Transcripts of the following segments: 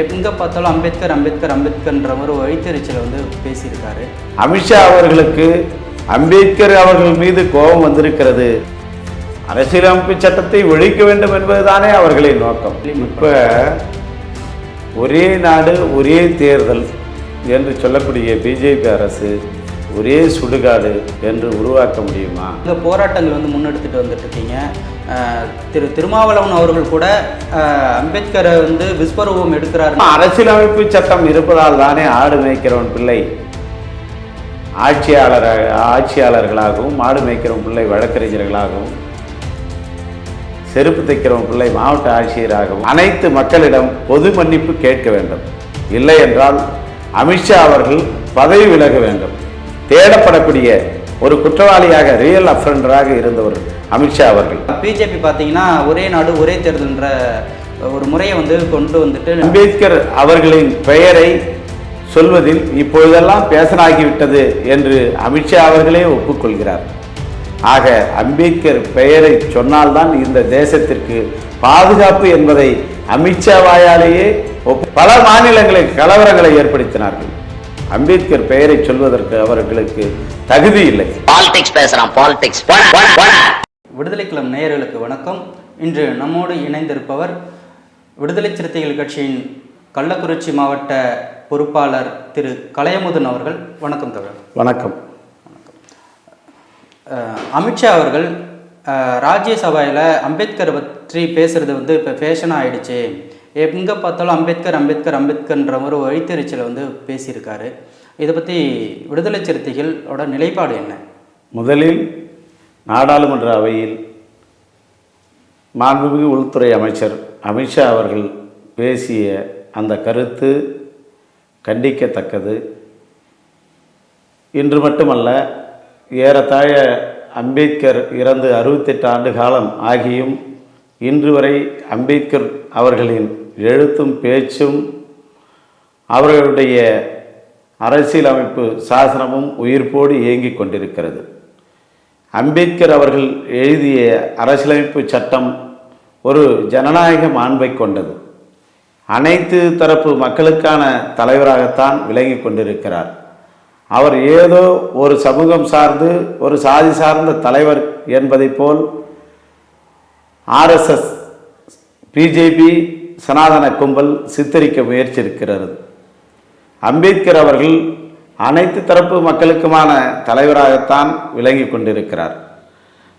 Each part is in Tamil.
எங்கே பார்த்தாலும் அம்பேத்கர் அம்பேத்கர் அம்பேத்கர்ன்ற ஒரு வழித்தெரிச்சலை வந்து பேசியிருக்காரு. அமித்ஷா அவர்களுக்கு அம்பேத்கர் அவர்கள் மீது கோபம் வந்திருக்கிறது. அரசியலமைப்பு சட்டத்தை ஒழிக்க வேண்டும் என்பதுதானே அவர்களின் நோக்கம். இப்ப ஒரே நாடு ஒரே தேர்தல் என்று சொல்லக்கூடிய பிஜேபி அரசு ஒரே சுடுகாடு என்று உருவாக்க முடியுமா? இந்த போராட்டங்கள் வந்து முன்னெடுத்துட்டு வந்துட்டு இருக்கீங்க. திரு திருமாவளவன் அவர்கள் கூட அம்பேத்கரை வந்து விஸ்வரூபம் எடுக்கிறார். அரசியலமைப்பு சட்டம் இருப்பதால் தானே ஆடு மேய்க்கிறவன் பிள்ளை. ஆட்சியாளராக ஆட்சியாளர்களாகவும் மாடு மேய்க்கிறவன் பிள்ளை வழக்கறிஞர்களாகவும் செருப்பு தைக்கிறவன் பிள்ளை மாவட்ட ஆட்சியராகவும் அனைத்து மக்களிடம் பொது மன்னிப்பு கேட்க வேண்டும். இல்லை என்றால் அமித்ஷா அவர்கள் பதவி விலக வேண்டும். தேடப்படக்கூடிய ஒரு குற்றவாளியாக ரியல் அஃபெண்டராக இருந்தவர் அமித்ஷா அவர்கள். பிஜேபி பார்த்தீங்கன்னா ஒரே நாடு ஒரே தேர்தல்ன்ற ஒரு முறையை வந்து கொண்டு வந்துட்டு அம்பேத்கர் அவர்களின் பெயரை சொல்வதில் இப்பொழுதெல்லாம் பேசனாகிவிட்டது என்று அமித்ஷா அவர்களே ஒப்புக்கொள்கிறார். ஆக அம்பேத்கர் பெயரை சொன்னால்தான் இந்த தேசத்திற்கு பாதுகாப்பு என்பதை அமித்ஷா வாயாலேயே பல மாநிலங்களில் கலவரங்களை ஏற்படுத்தினார்கள். அம்பேத்கர் பெயரை சொல்வதற்கு அவர்களுக்கு தகுதி இல்லை. பாலிடிக்ஸ் பேசுறான் பாலிடிக்ஸ் விடுதலை கிளம் நேயர்களுக்கு வணக்கம். இன்று நம்மோடு இணைந்திருப்பவர் விடுதலை சிறுத்தைகள் கட்சியின் கள்ளக்குறிச்சி மாவட்ட பொறுப்பாளர் திரு கலையமுதன் அவர்கள். வணக்கம் தோழர். வணக்கம். அமித்ஷா அவர்கள் ராஜ்யசபையில் அம்பேத்கர் பற்றி பேசுறது வந்து இப்போ ஃபேஷனாக ஆயிடுச்சு. எங்கே பார்த்தாலும் அம்பேத்கர் அம்பேத்கர் அம்பேத்கர்ன்ற ஒரு வழித்தெரிச்சலை வந்து பேசியிருக்காரு. இதை பற்றி விடுதலை சிறுத்தைகளோட நிலைப்பாடு என்ன? முதலில் நாடாளுமன்ற அவையில் மாண்புமிகு உள்துறை அமைச்சர் அமித்ஷா அவர்கள் பேசிய அந்த கருத்து கண்டிக்கத்தக்கது. இன்று மட்டுமல்ல ஏறத்தாழ அம்பேத்கர் இறந்து அறுபத்தெட்டு ஆண்டு காலம் ஆகியும் இன்று வரை அம்பேத்கர் அவர்களின் எழுத்தும் பேச்சும் அவர்களுடைய அரசியலமைப்பு சாசனமும் உயிர்ப்போடு இயங்கிக் கொண்டிருக்கிறது. அம்பேத்கர் அவர்கள் எழுதிய அரசியலமைப்பு சட்டம் ஒரு ஜனநாயக மாண்பை கொண்டது. அனைத்து தரப்பு மக்களுக்கான தலைவராகத்தான் விளங்கி கொண்டிருக்கிறார். அவர் ஏதோ ஒரு சமூகம் சார்ந்து ஒரு சாதி சார்ந்த தலைவர் என்பதைப் போல் ஆர்எஸ்எஸ் பிஜேபி சனாதன கும்பல் சித்தரிக்க முயற்சியிருக்கிறது. அம்பேத்கர் அவர்கள் அனைத்து தரப்பு மக்களுக்குமான தலைவராகத்தான் விளங்கி கொண்டிருக்கிறார்.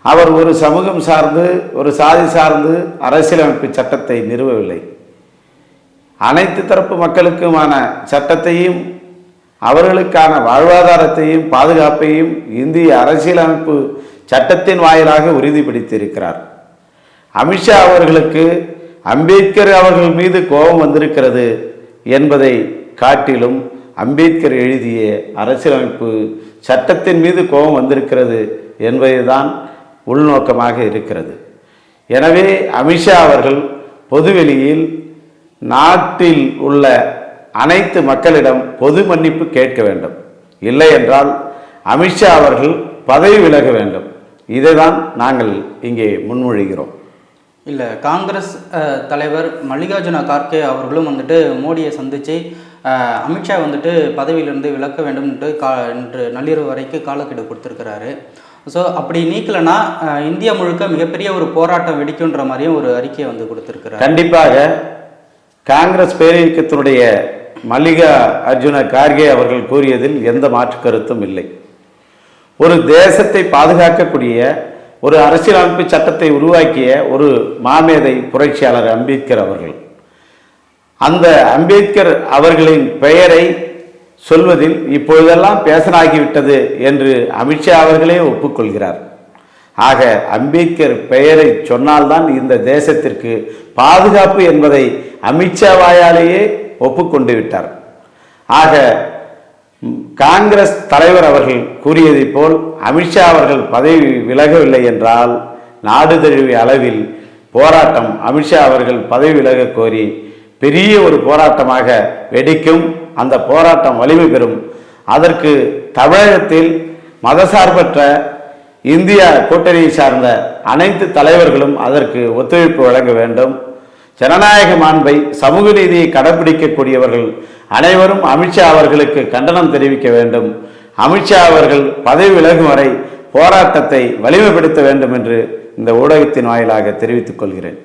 அவர் ஒரு சமூகம் சார்ந்து ஒரு சாதி சார்ந்து அரசியலமைப்பு சட்டத்தை நிறுவவில்லை. அனைத்து தரப்பு மக்களுக்குமான சட்டத்தையும் அவர்களுக்கான வாழ்வாதாரத்தையும் பாதுகாப்பையும் இந்திய அரசியலமைப்பு சட்டத்தின் வாயிலாக உறுதிப்படுத்தியிருக்கிறார். அமித்ஷா அவர்களுக்கு அம்பேத்கர் அவர்கள் மீது கோபம் வந்திருக்கிறது என்பதை காட்டிலும் அம்பேத்கர் எழுதிய அரசியலமைப்பு சட்டத்தின் மீது கோபம் வந்திருக்கிறது என்பதுதான் உள்நோக்கமாக இருக்கிறது. எனவே அமித்ஷா அவர்கள் பொதுவெளியில் நாட்டில் உள்ள அனைத்து மக்களிடம் பொது மன்னிப்பு கேட்க வேண்டும். இல்லை என்றால் அமித்ஷா அவர்கள் பதவி விலக வேண்டும். இதைதான் நாங்கள் இங்கே முன்மொழிகிறோம். இல்லை காங்கிரஸ் தலைவர் மல்லிகார்ஜுன கார்கே அவர்களும் வந்துட்டு மோடியை சந்தித்து அமித்ஷா வந்துட்டு பதவியிலிருந்து விலக்க வேண்டும்ன்ட்டு கா இன்று நள்ளிரவு வரைக்கும் காலக்கெடு கொடுத்துருக்கிறாரு. ஸோ அப்படி நீக்கலைன்னா இந்தியா முழுக்க மிகப்பெரிய ஒரு போராட்டம் வெடிக்குன்ற மாதிரியும் ஒரு அறிக்கையை வந்து கொடுத்துருக்கிறார். கண்டிப்பாக காங்கிரஸ் பேரியக்கத்தினுடைய மல்லிகா அர்ஜுன கார்கே அவர்கள் கூறியதில் எந்த மாற்று கருத்தும் இல்லை. ஒரு தேசத்தை பாதுகாக்கக்கூடிய ஒரு அரசியலமைப்பு சட்டத்தை உருவாக்கிய ஒரு மாமேதை புரட்சியாளர் அம்பேத்கர் அவர்கள். அந்த அம்பேத்கர் அவர்களின் பெயரை சொல்வதில் இப்பொழுதெல்லாம் பேசனாகிவிட்டது என்று அமித்ஷா அவர்களே ஒப்புக்கொள்கிறார். ஆக அம்பேத்கர் பெயரை சொன்னால்தான் இந்த தேசத்திற்கு பாதுகாப்பு என்பதை அமித்ஷா வாயாலேயே ஒப்புக்கொண்டு விட்டார். ஆக காங்கிரஸ் தலைவர் அவர்கள் கூறியதைப் போல் அமித்ஷா அவர்கள் பதவி விலகவில்லை என்றால் நாடு தழுவிய அளவில் போராட்டம் அமித்ஷா அவர்கள் பதவி விலக கோரி பெரிய ஒரு போராட்டமாக வெடிக்கும். அந்த போராட்டம் வலிமை பெறும். அதற்கு தமிழகத்தில் மதசார்பற்ற இந்தியா கூட்டணியை சார்ந்த அனைத்து தலைவர்களும் அதற்கு ஒத்துழைப்பு வழங்க வேண்டும். ஜனநாயக மாண்பை சமூக நீதியை கடைபிடிக்கக்கூடியவர்கள் அனைவரும் அமித்ஷா அவர்களுக்கு கண்டனம் தெரிவிக்க வேண்டும். அமித்ஷா அவர்கள் பதவி விலகும் வரை போராட்டத்தை வலிமைப்படுத்த வேண்டும் என்று இந்த ஊடகத்தின் வாயிலாக தெரிவித்துக் கொள்கிறேன்.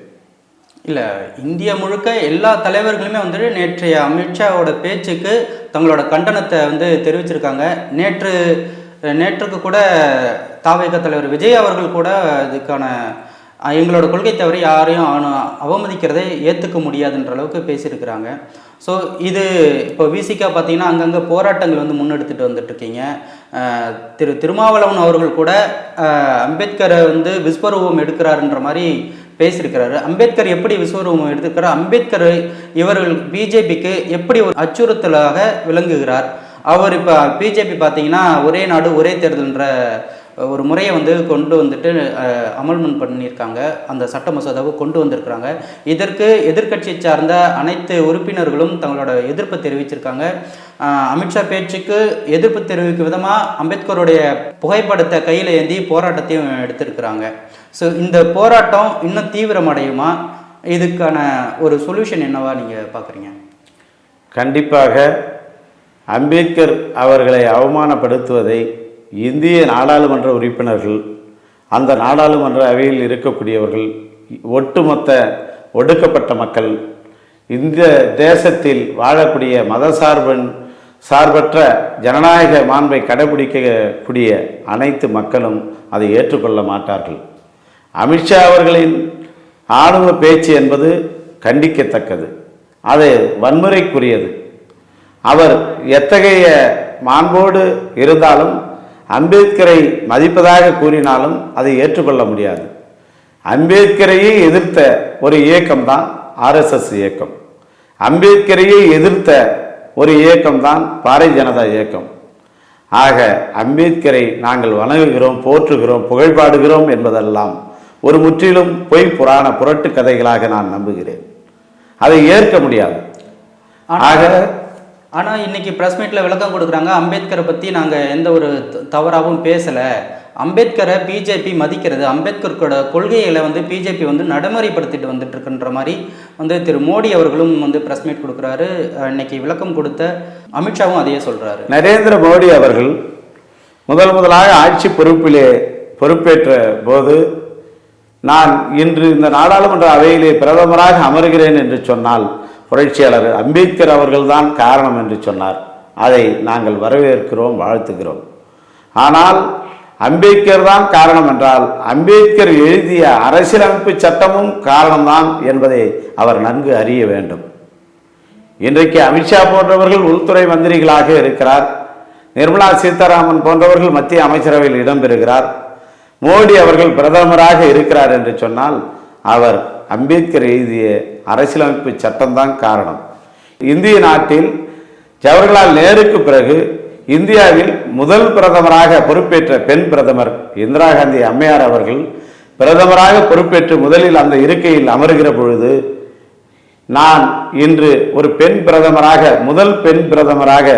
இல்லை இந்தியா முழுக்க எல்லா தலைவர்களுமே வந்துட்டு நேற்றைய அமித்ஷாவோட பேச்சுக்கு தங்களோட கண்டனத்தை வந்து தெரிவிச்சிருக்காங்க. நேற்று நேற்றுக்கு கூட தாவேக தலைவர் விஜய் அவர்கள் கூட இதுக்கான எங்களோட கொள்கை தவிர யாரையும் அவமதிக்கிறதை ஏற்றுக்க முடியாதுன்ற அளவுக்கு பேசியிருக்கிறாங்க. ஸோ இது இப்போ விசிகா பார்த்தீங்கன்னா அங்கங்கே போராட்டங்கள் வந்து முன்னெடுத்துட்டு வந்துட்டு இருக்கீங்க திரு திருமாவளவன் அவர்கள் கூட அம்பேத்கரை வந்து விஸ்வரூபம் எடுக்கிறாருன்ற மாதிரி பேசியிருக்கிறாரு. அம்பேத்கர் எப்படி விஸ்வரூபம் எடுத்துக்கிறார்? அம்பேத்கர் இவர்கள் பிஜேபிக்கு எப்படி ஒரு அச்சுறுத்தலாக விளங்குகிறார்? அவர் இப்போ பிஜேபி பார்த்தீங்கன்னா ஒரே நாடு ஒரே தேர்தல்ன்ற ஒரு முறையை வந்து கொண்டு வந்துட்டு அமல்மன் பண்ணியிருக்காங்க. அந்த சட்ட மசோதாவை கொண்டு வந்திருக்கிறாங்க. இதற்கு எதிர்க்கட்சி சார்ந்த அனைத்து உறுப்பினர்களும் தங்களோட எதிர்ப்பு தெரிவிச்சிருக்காங்க. அமித்ஷா பேச்சுக்கு எதிர்ப்பு தெரிவிக்கும் விதமாக அம்பேத்கருடைய புகைப்படத்தை கையில் ஏந்தி போராட்டத்தையும் எடுத்திருக்கிறாங்க. ஸோ இந்த போராட்டம் இன்னும் தீவிரமடையுமா? இதுக்கான ஒரு சொல்யூஷன் என்னவா நீங்கள் பார்க்குறீங்க? கண்டிப்பாக அம்பேத்கர் அவர்களை அவமானப்படுத்துவதை இந்திய நாடாளுமன்ற உறுப்பினர்கள் அந்த நாடாளுமன்ற அவையில் இருக்கக்கூடியவர்கள் ஒட்டுமொத்த ஒடுக்கப்பட்ட மக்கள் இந்த தேசத்தில் வாழக்கூடிய மதசார்பன் சார்பற்ற ஜனநாயக மாண்பை கடைபிடிக்கக்கூடிய அனைத்து மக்களும் அதை ஏற்றுக்கொள்ள மாட்டார்கள். அமித்ஷா அவர்களின் ஆணவ பேச்சு என்பது கண்டிக்கத்தக்கது. அது வன்முறைக்குரியது. அவர் எத்தகைய மாண்போடு இருந்தாலும் அம்பேத்கரை மதிப்பதாக கூறினாலும் அதை ஏற்றுக்கொள்ள முடியாது. அம்பேத்கரையே எதிர்த்த ஒரு இயக்கம்தான் ஆர்எஸ்எஸ் இயக்கம். அம்பேத்கரையே எதிர்த்த ஒரு இயக்கம்தான் பாரதிய ஜனதா இயக்கம். ஆக அம்பேத்கரை நாங்கள் வணங்குகிறோம் போற்றுகிறோம் புகழ்பாடுகிறோம் என்பதெல்லாம் ஒரு முற்றிலும் பொய் புராண புரட்டு கதைகளாக நான் நம்புகிறேன். அதை ஏற்க முடியாது. ஆக ஆனால் இன்றைக்கி ப்ரெஸ் மீட்டில் விளக்கம் கொடுக்குறாங்க. அம்பேத்கரை பற்றி நாங்கள் எந்த ஒரு த- தவறாகவும் பேசலை. அம்பேத்கரை பிஜேபி மதிக்கிறது. அம்பேத்கரோட கொள்கைகளை வந்து பிஜேபி வந்து நடைமுறைப்படுத்திட்டு வந்துட்டு இருக்குன்ற மாதிரி வந்து திரு மோடி அவர்களும் வந்து ப்ரெஸ் மீட் கொடுக்குறாரு. இன்னைக்கு விளக்கம் கொடுத்த அமித்ஷாவும் அதையே சொல்கிறாரு நரேந்திர மோடி அவர்கள் முதல் முதலாக ஆட்சி பொறுப்பிலே பொறுப்பேற்ற போது நான் இன்று இந்த நாடாளுமன்ற அவையிலே பிரதமராக அமர்கிறேன் என்று சொன்னால் புரட்சியாளர் அம்பேத்கர் அவர்கள்தான் காரணம் என்று சொன்னார். அதை நாங்கள் வரவேற்கிறோம் வாழ்த்துகிறோம். ஆனால் அம்பேத்கர் தான் காரணம் என்றால் அம்பேத்கர் எழுதிய அரசியலமைப்பு சட்டமும் காரணம்தான் என்பதை அவர் நன்கு அறிய வேண்டும். இன்றைக்கு அமித்ஷா போன்றவர்கள் உள்துறை மந்திரிகளாக இருக்கிறார். நிர்மலா சீதாராமன் போன்றவர்கள் மத்திய அமைச்சரவையில் இடம்பெறுகிறார். மோடி அவர்கள் பிரதமராக இருக்கிறார் என்று சொன்னால் அவர் அம்பேத்கர் எழுதிய அரசியலமைப்பு சட்டம்தான் காரணம். இந்திய நாட்டில் ஜவஹர்லால் நேருக்கு பிறகு இந்தியாவில் முதல் பிரதமராக பொறுப்பேற்ற பெண் பிரதமர் இந்திரா காந்தி அம்மையார் அவர்கள் பிரதமராக பொறுப்பேற்று முதலில் அந்த இருக்கையில் அமர்கிற பொழுது நான் இன்று ஒரு பெண் பிரதமராக முதல் பெண் பிரதமராக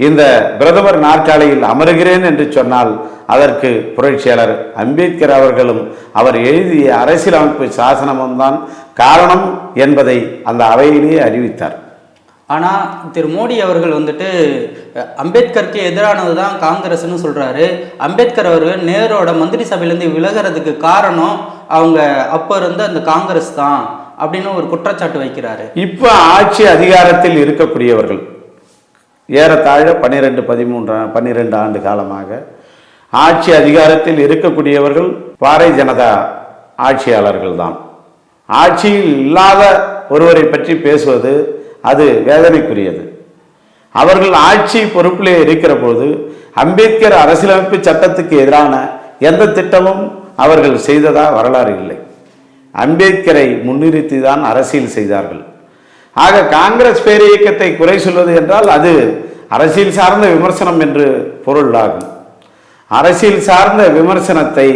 இந்த பிரதமர் நாற்காலியில் அமருகிறேன் என்று சொன்னால் அதற்கு புரட்சியாளர் அம்பேத்கர் அவர்களும் அவர் எழுதிய அரசியலமைப்பு சாசனமும் தான் காரணம் என்பதை அந்த அவையிலேயே அறிவித்தார். ஆனால் திரு மோடி அவர்கள் வந்துட்டு அம்பேத்கருக்கு எதிரானது தான் காங்கிரஸ்னு சொல்கிறாரு அம்பேத்கர் அவர்கள் நேரோட மந்திரி சபையிலேருந்து விலகிறதுக்கு காரணம் அவங்க அப்போ இருந்த அந்த காங்கிரஸ் தான் அப்படின்னு ஒரு குற்றச்சாட்டு வைக்கிறாரு. இப்போ ஆட்சி அதிகாரத்தில் இருக்கக்கூடியவர்கள் ஏறத்தாழ பன்னிரெண்டு பதிமூன்று பன்னிரெண்டு ஆண்டு காலமாக ஆட்சி அதிகாரத்தில் இருக்கக்கூடியவர்கள் பாறை ஜனதா ஆட்சியாளர்கள் தான் ஆட்சியில் இல்லாத ஒருவரை பற்றி பேசுவது அது வேதனைக்குரியது. அவர்கள் ஆட்சி பொறுப்பிலே இருக்கிற போது அம்பேத்கர் அரசியலமைப்பு சட்டத்துக்கு எதிரான எந்த திட்டமும் அவர்கள் செய்ததா வரலாறு இல்லை. அம்பேத்கரை முன்னிறுத்தி தான் அரசியல் செய்தார்கள். ஆக காங்கிரஸ் பேர் இயக்கத்தை குறை சொல்வது என்றால் அது அரசியல் சார்ந்த விமர்சனம் என்று பொருளாகும் அரசியல் சார்ந்த விமர்சனத்தை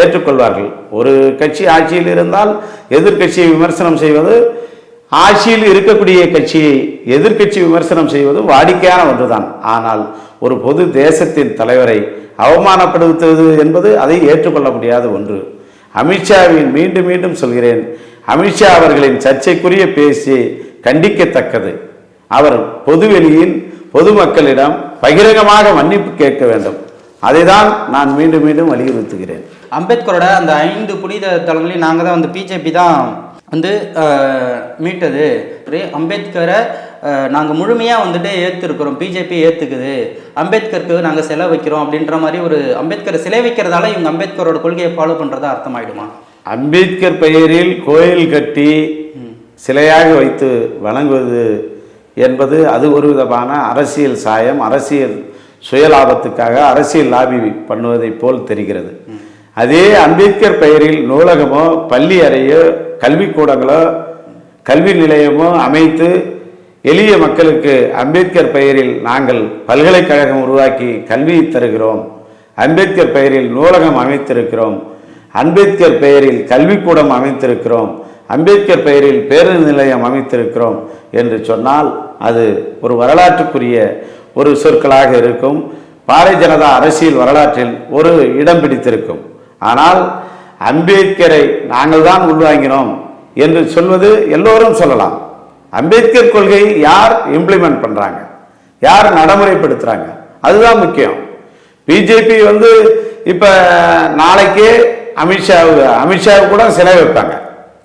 ஏற்றுக்கொள்வார்கள். ஒரு கட்சி ஆட்சியில் இருந்தால் எதிர்கட்சியை விமர்சனம் செய்வது ஆட்சியில் இருக்கக்கூடிய கட்சியை எதிர்கட்சி விமர்சனம் செய்வது வாடிக்கையான ஒன்றுதான். ஆனால் ஒரு பொது தேசத்தின் தலைவரை அவமானப்படுத்துவது என்பது அதை ஏற்றுக்கொள்ள முடியாத ஒன்று. அமித்ஷாவின் மீண்டும் மீண்டும் சொல்கிறேன் அமித்ஷா அவர்களின் சர்ச்சைக்குரிய பேசி கண்டிக்கத்தக்கது. அவர் பொதுவெளியில் பொதுமக்களிடம் பகிரங்கமாக மன்னிப்பு கேட்க வேண்டும். அதைதான் நான் மீண்டும் மீண்டும் வலியுறுத்துகிறேன். அம்பேத்கரோட அந்த ஐந்து புனித தலங்களையும் நாங்கள் தான் வந்து பிஜேபி தான் வந்து மீட்டது. அம்பேத்கரை நாங்கள் முழுமையாக வந்துட்டு ஏற்றுருக்குறோம் பிஜேபி ஏற்றுக்குது அம்பேத்கருக்கு நாங்கள் சிலை வைக்கிறோம் அப்படின்ற மாதிரி ஒரு அம்பேத்கரை சிலை வைக்கிறதால இவங்க அம்பேத்கரோட கொள்கையை ஃபாலோ பண்ணுறதா அர்த்தமாயிடுமா? அம்பேத்கர் பெயரில் கோயில் கட்டி சிலையாக வைத்து வணங்குவது என்பது அது ஒரு விதமான அரசியல் சாயம் அரசியல் சுயலாபத்துக்காக அரசியல் லாபி பண்ணுவதைப் போல் தெரிகிறது. அதே அம்பேத்கர் பெயரில் நூலகமோ பள்ளி அறையோ கல்விக்கூடங்களோ கல்வி நிலையமோ அமைத்து எளிய மக்களுக்கு அம்பேத்கர் பெயரில் நாங்கள் பல்கலைக்கழகம் உருவாக்கி கல்வி தருகிறோம். அம்பேத்கர் பெயரில் நூலகம் அமைத்திருக்கிறோம். அம்பேத்கர் பெயரில் கல்விக்கூடம் அமைத்திருக்கிறோம். அம்பேத்கர் பெயரில் பேருந்து நிலையம் அமைத்திருக்கிறோம் என்று சொன்னால் அது ஒரு வரலாற்றுக்குரிய ஒரு சொற்களாக இருக்கும். பாரதிய ஜனதா அரசியல் வரலாற்றில் ஒரு இடம் பிடித்திருக்கும். ஆனால் அம்பேத்கரை நாங்கள் தான் உள்வாங்கினோம் என்று சொல்வது எல்லோரும் சொல்லலாம். அம்பேத்கர் கொள்கையை யார் இம்ப்ளிமெண்ட் பண்ணுறாங்க யார் நடைமுறைப்படுத்துறாங்க? அதுதான் முக்கியம். பிஜேபி வந்து இப்போ நாளைக்கே அமித்ஷாவுக்கு அமித்ஷாவுக்கு கூட சிலை வைப்பாங்க.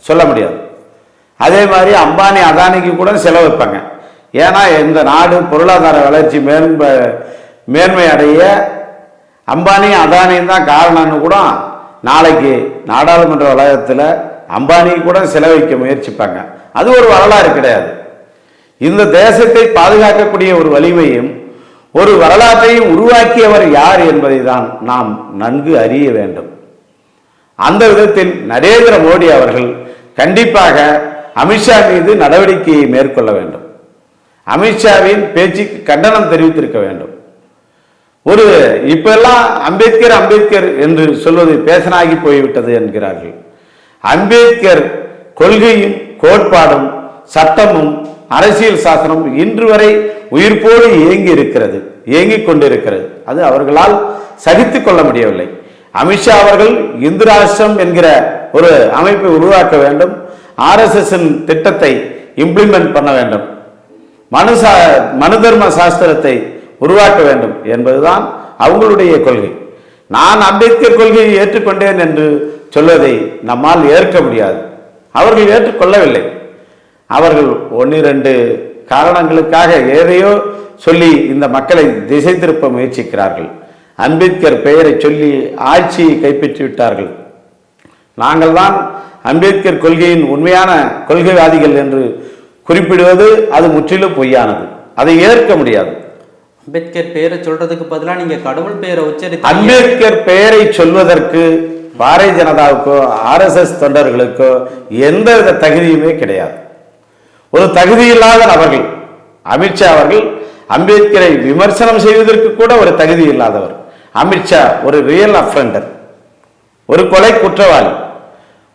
சொல்ல முடியாது. அதே மாதிரி அம்பானி அதானிக்கு கூட செலவு வைப்பாங்க. ஏன்னா இந்த நாடு பொருளாதார வளர்ச்சி மேன்ப மேன்மை அடைய அம்பானி அதானியும் தான் காரணம்னு கூட நாளைக்கு நாடாளுமன்ற வளாகத்தில் அம்பானிக்கு கூட செலவழிக்க முயற்சிப்பாங்க. அது ஒரு வரலாறு கிடையாது. இந்த தேசத்தை பாதுகாக்கக்கூடிய ஒரு வலிமையும் ஒரு வரலாற்றையும் உருவாக்கியவர் யார் என்பதை தான் நாம் நன்கு அறிய வேண்டும். அந்த விதத்தில் நரேந்திர மோடி அவர்கள் கண்டிப்பாக அமித்ஷா மீது நடவடிக்கையை மேற்கொள்ள வேண்டும். அமித்ஷாவின் பேச்சுக்கு கண்டனம் தெரிவித்திருக்க வேண்டும். ஒரு இப்பெல்லாம் அம்பேத்கர் அம்பேத்கர் என்று சொல்வது பேசனாகி போய்விட்டது என்கிறார்கள். அம்பேத்கர் கொள்கையும் கோட்பாடும் சட்டமும் அரசியல் சாசனமும் இன்று வரை உயிர்ப்போடு இயங்கி இருக்கிறது இயங்கிக் கொண்டிருக்கிறது. அது அவர்களால் சகித்து கொள்ள முடியவில்லை. அமித்ஷா அவர்கள் இந்து ராஷ்டிரம் என்கிற ஒரு அமைப்பை உருவாக்க வேண்டும். ஆர்எஸ்எஸ்ஸின் திட்டத்தை இம்ப்ளிமெண்ட் பண்ண வேண்டும். மனு சா மனு தர்ம சாஸ்திரத்தை உருவாக்க வேண்டும் என்பதுதான் அவங்களுடைய கொள்கை. நான் அம்பேத்கர் கொள்கையை ஏற்றுக்கொண்டேன் என்று சொல்வதை நம்மால் ஏற்க முடியாது. அவர்கள் ஏற்றுக்கொள்ளவில்லை. அவர்கள் ஒன்னிரண்டு காரணங்களுக்காக எதையோ சொல்லி இந்த மக்களை திசை திருப்ப முயற்சிக்கிறார்கள். அம்பேத்கர் பெயரை சொல்லி ஆட்சியை கைப்பற்றி விட்டார்கள் நாங்கள் தான் அம்பேத்கர் கொள்கையின் உண்மையான கொள்கைவாதிகள் என்று குறிப்பிடுவது அது முற்றிலும் பொய்யானது. அதை ஏற்க முடியாது. அம்பேத்கர் பேரை சொல்றதுக்கு பதிலாக நீங்க கடவுள் பேரை உச்சரித்து அம்பேத்கர் பெயரை சொல்வதற்கு பாரதிய ஜனதாவுக்கோ ஆர்எஸ்எஸ் தொண்டர்களுக்கோ எந்தவித தகுதியுமே கிடையாது. ஒரு தகுதியில்லாத நபர்கள் அமித்ஷா அவர்கள் அம்பேத்கரை விமர்சனம் செய்வதற்கு கூட ஒரு தகுதி இல்லாதவர். அமித்ஷா ஒரு ரியல் அஃபண்டர் ஒரு கொலை குற்றவாளி.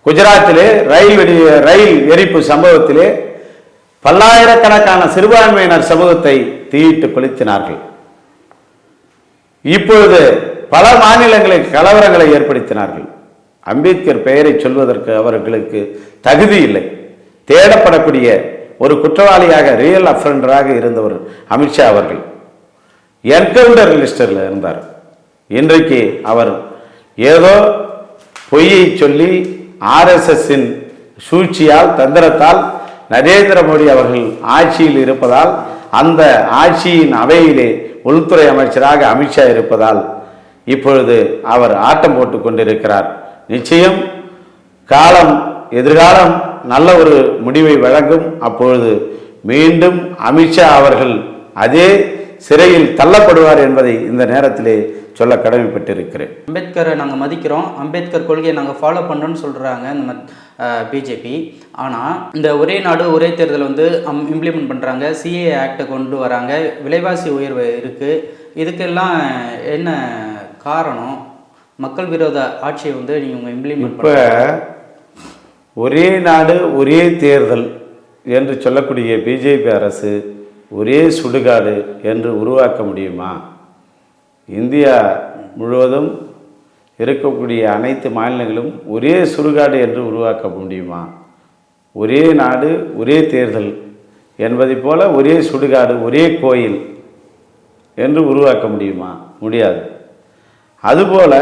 குஜராத்திலே ரயில் வெடி ரயில் எரிப்பு சம்பவத்திலே பல்லாயிரக்கணக்கான சிறுபான்மையினர் சமூகத்தை தீயிட்டு கொளுத்தினார்கள். இப்பொழுது பல மாநிலங்களில் கலவரங்களை ஏற்படுத்தினார்கள். அம்பேத்கர் பெயரை சொல்வதற்கு அவர்களுக்கு தகுதி இல்லை. தேடப்படக்கூடிய ஒரு குற்றவாளியாக ரியல் அஃபண்டராக இருந்தவர் அமித்ஷா அவர்கள். என்கவுண்டர் லிஸ்டரில் இருந்தார். இன்றைக்கு அவர் ஏதோ பொய்யை சொல்லி ஆர்எஸ்எஸ்ஸின் சூழ்ச்சியால் தந்திரத்தால் நரேந்திர மோடி அவர்கள் ஆட்சியில் இருப்பதால் அந்த ஆட்சியின் அவையிலே உள்துறை அமைச்சராக அமித்ஷா இருப்பதால் இப்பொழுது அவர் ஆட்டம் போட்டு கொண்டிருக்கிறார். நிச்சயம் காலம் எதிர்காலம் நல்ல ஒரு முடிவை வழங்கும். அப்பொழுது மீண்டும் அமித்ஷா அவர்கள் அதே சிறையில் தள்ளப்படுவார் என்பதை இந்த நேரத்திலே சொல்ல கடமைப்பட்டிருக்கிறேன். அம்பேத்கரை நாங்கள் மதிக்கிறோம். அம்பேத்கர் கொள்கையை நாங்கள் ஃபாலோ பண்ணுறோன்னு சொல்கிறாங்க நம்ம பிஜேபி ஆனால் இந்த ஒரே நாடு ஒரே தேர்தல் வந்து இம்ப்ளிமெண்ட் பண்ணுறாங்க சிஏ ஆக்டை கொண்டு வராங்க. விலைவாசி உயர்வு இருக்குது இதுக்கெல்லாம் என்ன காரணம்? மக்கள் விரோத ஆட்சியை வந்து நீங்கள் இம்ப்ளிமெண்ட் இப்போ ஒரே நாடு ஒரே தேர்தல் என்று சொல்லக்கூடிய பிஜேபி அரசு ஒரே சுடுகாடு என்று உருவாக்க முடியுமா? இந்தியா முழுவதும் இருக்கக்கூடிய அனைத்து மாநிலங்களும் ஒரே சுடுகாடு என்று உருவாக்க முடியுமா? ஒரே நாடு ஒரே தேர்தல் என்பதை போல ஒரே சுடுகாடு ஒரே கோயில் என்று உருவாக்க முடியுமா? முடியாது. அதுபோல்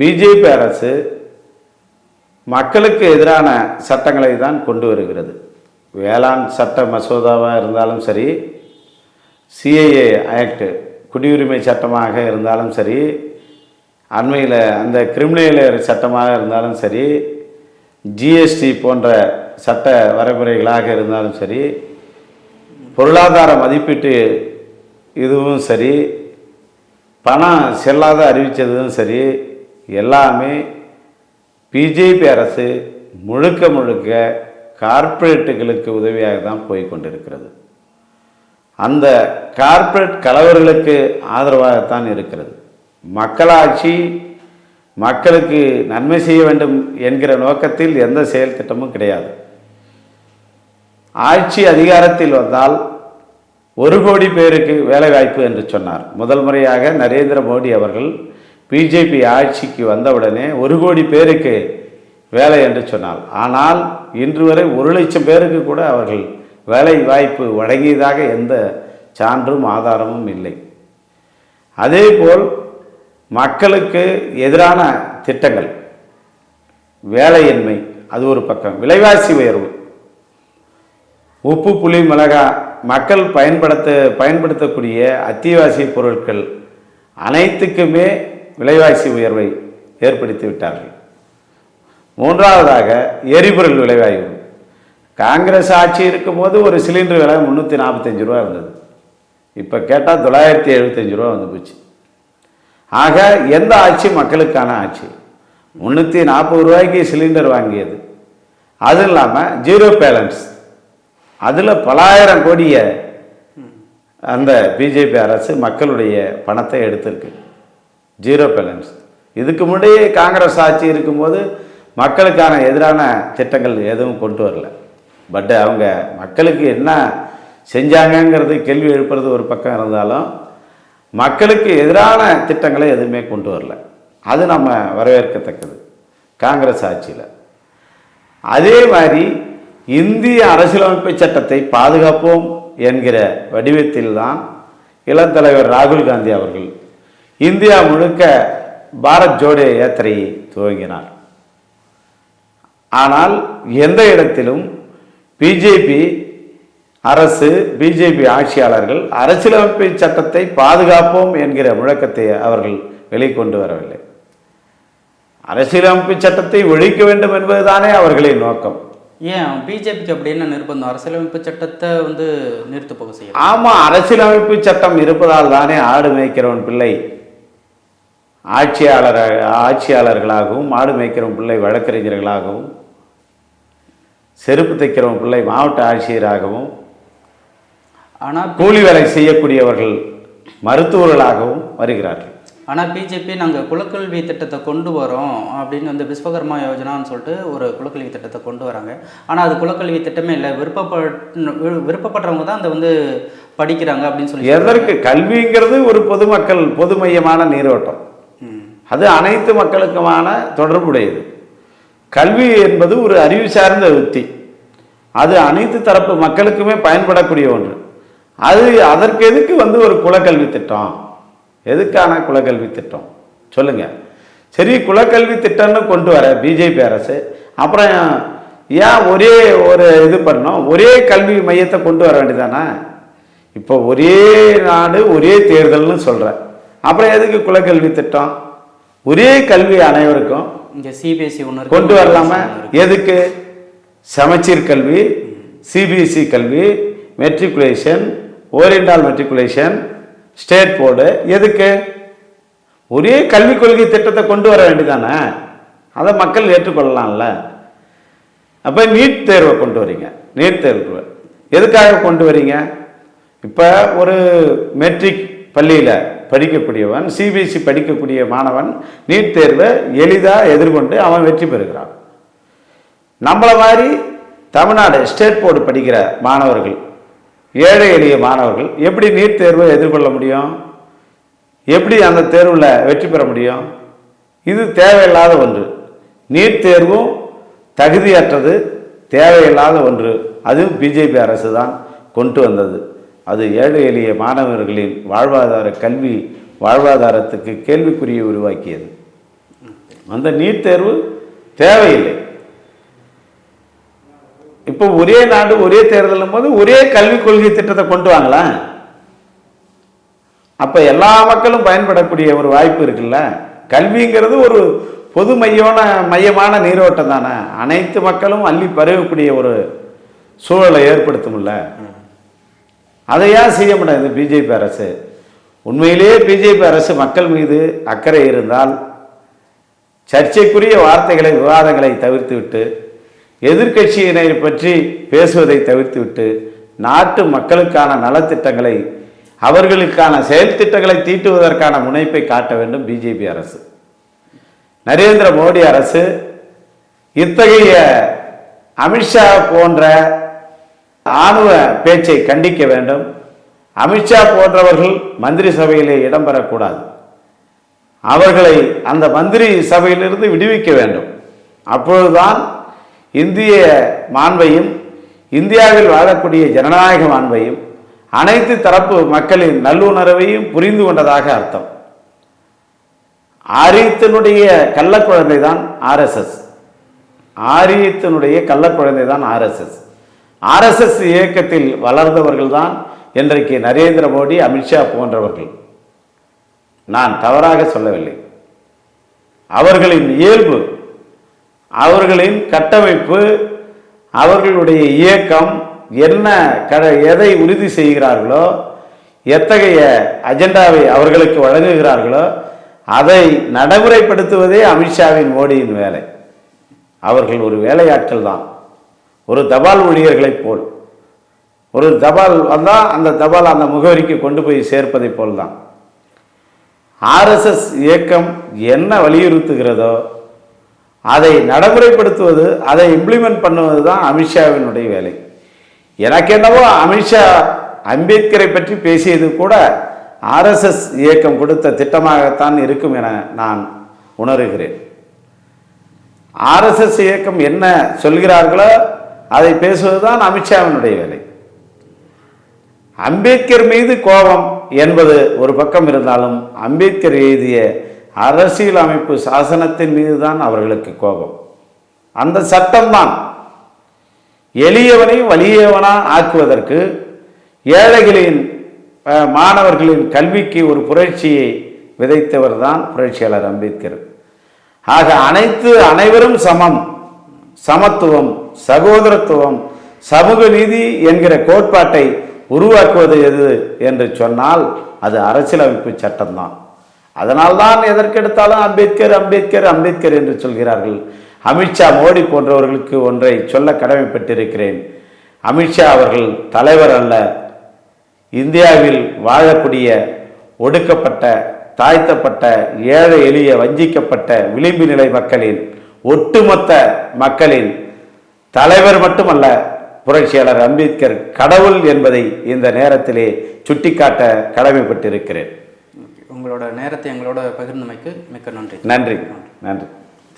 பிஜேபி அரசு மக்களுக்கு எதிரான சட்டங்களை தான் கொண்டு வருகிறது. வேளாண் சட்ட மசோதாவாக இருந்தாலும் சரி சிஏஏ ஆக்டு குடியுரிமை சட்டமாக இருந்தாலும் சரி அண்மையில் அந்த கிரிமினல் சட்டமாக இருந்தாலும் சரி ஜிஎஸ்டி போன்ற சட்ட வரைமுறைகளாக இருந்தாலும் சரி பொருளாதார மதிப்பீட்டு இதுவும் சரி பணம் செல்லாத அறிவித்ததும் சரி எல்லாமே பிஜேபி அரசு முழுக்க முழுக்க கார்ப்பரேட்டுகளுக்கு உதவியாக தான் போய் கொண்டிருக்கிறது. அந்த கார்ப்பரேட் கலவர்களுக்கு ஆதரவாகத்தான் இருக்கிறது. மக்களாட்சி மக்களுக்கு நன்மை செய்ய வேண்டும் என்கிற நோக்கத்தில் எந்த செயல் திட்டமும் கிடையாது. ஆட்சி அதிகாரத்தில் வந்தால் ஒரு கோடி பேருக்கு வேலைவாய்ப்பு என்று சொன்னார். முதல் முறையாக நரேந்திர மோடி அவர்கள் பிஜேபி ஆட்சிக்கு வந்தவுடனே ஒரு கோடி பேருக்கு வேலை என்று சொன்னார். ஆனால் இன்று வரை ஒரு லட்சம் பேருக்கு கூட அவர்கள் வேலை வாய்ப்பு வழங்கியதாக எந்த சான்றும் ஆதாரமும் இல்லை. அதேபோல் மக்களுக்கு எதிரான திட்டங்கள் வேலையின்மை அது ஒரு பக்கம். விலைவாசி உயர்வு. உப்பு புளி மிளகா மக்கள் பயன்படுத்த பயன்படுத்தக்கூடிய அத்தியாவசிய பொருட்கள் அனைத்துக்குமே விலைவாசி உயர்வை ஏற்படுத்தி விட்டார்கள். மூன்றாவதாக எரிபொருள் விலைவாயு காங்கிரஸ் ஆட்சி இருக்கும்போது ஒரு சிலிண்டர் விலை முந்நூற்றி நாற்பத்தஞ்சு ரூபா இருந்தது. இப்போ கேட்டால் தொள்ளாயிரத்தி எழுபத்தஞ்சு ரூபா வந்து போச்சு. ஆக எந்த ஆட்சி? மக்களுக்கான ஆட்சி. முந்நூற்றி நாற்பது ரூபாய்க்கு சிலிண்டர் வாங்கியது. அது இல்லாமல் ஜீரோ பேலன்ஸ். அதில் பலாயிரம் கோடியை அந்த பிஜேபி அரசு மக்களுடைய பணத்தை எடுத்திருக்கு. Zero balance. இதுக்கு முன்னாடியே காங்கிரஸ் ஆட்சி இருக்கும்போது மக்களுக்கான எதிரான திட்டங்கள் எதுவும் கொண்டு வரல. பட் அவங்க மக்களுக்கு என்ன செஞ்சாங்கங்கிறது கேள்வி எழுப்புறது ஒரு பக்கம் இருந்தாலும் மக்களுக்கு எதிரான திட்டங்களை எதுவுமே கொண்டு வரல. அது நம்ம வரவேற்கத்தக்கது. காங்கிரஸ் ஆட்சியில். அதே மாதிரி இந்திய அரசியலமைப்பு சட்டத்தை பாதுகாப்போம் என்கிற வடிவத்தில்தான் இளந்தலைவர் ராகுல் காந்தி அவர்கள் இந்தியா முழுக்க பாரத் ஜோடோ யாத்திரையை துவங்கினார். ஆனால் எந்த இடத்திலும் பிஜேபி அரசு பிஜேபி ஆட்சியாளர்கள் அரசியலமைப்பு சட்டத்தை பாதுகாப்போம் என்கிற முழக்கத்தை அவர்கள் வெளிக்கொண்டு வரவில்லை. அரசியலமைப்பு சட்டத்தை ஒழிக்க வேண்டும் என்பதுதானே அவர்களின் நோக்கம். ஏன்? பிஜேபிக்கு அப்படி என்ன நிர்பந்தம்? அரசியலமைப்பு சட்டத்தை வந்து நிறுத்து போக செய்யலாம் ஆமா அரசியலமைப்பு சட்டம் இருப்பதால் தானே ஆடு மேய்க்கிறவன் பிள்ளை. ஆட்சியாளர் ஆட்சியாளர்களாகவும் மாடு மேய்க்கிறவன் பிள்ளை வழக்கறிஞர்களாகவும் செருப்பு தைக்கிறவன் பிள்ளை மாவட்ட ஆட்சியராகவும் ஆனால் கூலி வேலை செய்யக்கூடியவர்கள் மருத்துவர்களாகவும் வருகிறார்கள். ஆனால் பிஜேபி நாங்கள் குலக்கல்வி திட்டத்தை கொண்டு வரோம் அப்படின்னு வந்து விஸ்வகர்மா யோஜனான்னு சொல்லிட்டு ஒரு குலக்கல்வி திட்டத்தை கொண்டு வராங்க. ஆனால் அது குலக்கல்வி திட்டமே இல்லை. விருப்பப்பட் விருப்பப்படுறவங்க தான் அதை வந்து படிக்கிறாங்க அப்படின்னு சொல்லி எதற்கு? கல்விங்கிறது ஒரு பொதுமக்கள் பொதுமையமான நீரோட்டம். அது அனைத்து மக்களுக்குமான தொடர்புடையது. கல்வி என்பது ஒரு அறிவு சார்ந்த உத்தி. அது அனைத்து தரப்பு மக்களுக்குமே பயன்படக்கூடிய ஒன்று. அது அதற்கு எதுக்கு வந்து ஒரு குலக்கல்வி திட்டம்? எதுக்கான குலக்கல்வி திட்டம்? சொல்லுங்க. சரி குலக்கல்வி திட்டம்னு கொண்டு வர பிஜேபி அரசு அப்புறம் ஏன் ஒரே ஒரு இது பண்ணோம் ஒரே கல்வி மையத்தை கொண்டு வர வேண்டியதானே? இப்போ ஒரே நாடு ஒரே தேர்தல்னு சொல்கிறேன் அப்புறம் எதுக்கு குலக்கல்வி திட்டம்? ஒரே கல்வி அனைவருக்கும். இங்கே சிபிஎஸ்சி ஒன்று கொண்டு வரலாமா? எதுக்கு? சமச்சீர் கல்வி சிபிஎஸ்சி கல்வி matriculation oriental matriculation state board எதுக்கு? ஒரே கல்விக் கொள்கை திட்டத்தை கொண்டு வர வேண்டியதானே? அதை மக்கள் ஏற்றுக்கொள்ளலாம்ல. அப்போ நீட் தேர்வை கொண்டு வரீங்க. நீட் தேர்வு எதுக்காக கொண்டு வரீங்க? இப்போ ஒரு மெட்ரிக் பள்ளியில் படிக்கக்கூடியவன் சிபிஎஸ்சி படிக்கக்கூடிய மாணவன் நீட் தேர்வை எளிதாக எதிர்கொண்டு அவன் வெற்றி பெறுகிறான். நம்மளை மாதிரி தமிழ்நாடு ஸ்டேட் போர்டு படிக்கிற மாணவர்கள் ஏழை எளிய மாணவர்கள் எப்படி நீட் தேர்வை எதிர்கொள்ள முடியும்? எப்படி அந்த தேர்வில் வெற்றி பெற முடியும்? இது தேவையில்லாத ஒன்று. நீட் தேர்வும் தகுதியற்றது தேவையில்லாத ஒன்று. அதுவும் பிஜேபி அரசு தான் கொண்டு வந்தது. அது ஏழை எளிய மாணவர்களின் வாழ்வாதார கல்வி வாழ்வாதாரத்துக்கு கேள்விக்குறியை உருவாக்கியது. அந்த நீட் தேர்வு தேவையில்லை. இப்போ ஒரே நாடு ஒரே தேர்தலும் போது ஒரே கல்விக் கொள்கை திட்டத்தை கொண்டு வாங்கலாம் அப்போ எல்லா மக்களும் பயன்படக்கூடிய ஒரு வாய்ப்பு இருக்குல்ல? கல்விங்கிறது ஒரு பொது மையமான மையமான நீரோட்டம் தானே. அனைத்து மக்களும் அள்ளி பரவக்கூடிய ஒரு சூழலை ஏற்படுத்தும்ல? அதை ஏன் செய்ய முடியாது பிஜேபி அரசு. உண்மையிலேயே பிஜேபி அரசு மக்கள் மீது அக்கறை இருந்தால் சர்ச்சைக்குரிய வார்த்தைகளை விவாதங்களை தவிர்த்துவிட்டு எதிர்கட்சியினை பற்றி பேசுவதை தவிர்த்துவிட்டு நாட்டு மக்களுக்கான நலத்திட்டங்களை அவர்களுக்கான செயல் திட்டங்களை தீட்டுவதற்கான முனைப்பை காட்ட வேண்டும் பிஜேபி அரசு. நரேந்திர மோடி அரசு இத்தகைய அமித்ஷா போன்ற ஆணுவ பேச்சை கண்டிக்க வேண்டும். அமித்ஷா போன்றவர்கள் மந்திரி சபையிலே இடம்பெறக்கூடாது. அவர்களை அந்த மந்திரி சபையிலிருந்து விடுவிக்க வேண்டும். அப்பொழுதுதான் இந்திய மாண்பையும் இந்தியாவில் வாழக்கூடிய ஜனநாயக மாண்பையும் அனைத்து தரப்பு மக்களின் நல்லுணர்வையும் புரிந்து கொண்டதாக அர்த்தம். ஆரியத்தினுடைய கள்ளக்குழந்தை தான் ஆர்எஸ்எஸ் ஆரியத்தினுடைய கள்ளக்குழந்தை தான் ஆர்எஸ்எஸ் ஆர்எஸ்எஸ் இயக்கத்தில் வளர்ந்தவர்கள் தான் இன்றைக்கு நரேந்திர மோடி அமித்ஷா போன்றவர்கள். நான் தவறாக சொல்லவில்லை. அவர்களின் இயல்பு அவர்களின் கட்டமைப்பு அவர்களுடைய இயக்கம் என்ன கட எதை உறுதி செய்கிறார்களோ எத்தகைய அஜெண்டாவை அவர்களுக்கு வழங்குகிறார்களோ அதை நடைமுறைப்படுத்துவதே அமித்ஷாவின் மோடியின் வேலை. அவர்கள் ஒரு வேலையாட்கள் தான். ஒரு தபால் ஊழியர்களைப் போல். ஒரு தபால் வந்தால் அந்த தபால் அந்த முகவரிக்கு கொண்டு போய் சேர்ப்பதைப் போல் தான் ஆர்எஸ்எஸ் இயக்கம் என்ன வலியுறுத்துகிறதோ அதை நடைமுறைப்படுத்துவது அதை இம்ப்ளிமெண்ட் பண்ணுவது தான் அமித்ஷாவினுடைய வேலை. எனக்கு என்னவோ அமித்ஷா அம்பேத்கரை பற்றி பேசியது கூட ஆர்எஸ்எஸ் இயக்கம் கொடுத்த திட்டமாகத்தான் இருக்கும் என நான் உணர்கிறேன். ஆர்எஸ்எஸ் இயக்கம் என்ன சொல்கிறார்களோ அதை பேசுவது தான் அமித்ஷாவினுடைய வேலை. அம்பேத்கர் மீது கோபம் என்பது ஒரு பக்கம் இருந்தாலும் அம்பேத்கர் எழுதிய அரசியல் அமைப்பு சாசனத்தின் மீது தான் அவர்களுக்கு கோபம். அந்த சட்டம்தான் எளியவனை வலியவனா ஆக்குவதற்கு ஏழைகளின் மாணவர்களின் கல்விக்கு ஒரு புரட்சியை விதைத்தவர் தான் புரட்சியாளர் அம்பேத்கர். ஆக அனைத்து அனைவரும் சமம் சமத்துவம் சகோதரத்துவம் சமூக நீதி என்கிற கோட்பாட்டை உருவாக்குவது எது என்று சொன்னால் அது அரசியலமைப்பு சட்டம்தான். அதனால்தான் எதற்கெடுத்தாலும் அம்பேத்கர் அம்பேத்கர் அம்பேத்கர் என்று சொல்கிறார்கள். அமித்ஷா மோடி போன்றவர்களுக்கு ஒன்றை சொல்ல கடமைப்பட்டிருக்கிறேன். அமித்ஷா அவர்கள் தலைவர் அல்ல. இந்தியாவில் வாழக்கூடிய ஒடுக்கப்பட்ட தாழ்த்தப்பட்ட ஏழை எளிய வஞ்சிக்கப்பட்ட விளிம்பு நிலை மக்களின் ஒட்டுமொத்த மக்களின் தலைவர் மட்டுமல்ல புரட்சியாளர் அம்பேத்கர் கடவுள் என்பதை இந்த நேரத்திலே சுட்டிக்காட்ட கடமைப்பட்டிருக்கிறேன். உங்களோட நேரத்தை எங்களோட பகிர்ந்தமைக்கு மிக்க நன்றி. நன்றி. நன்றி.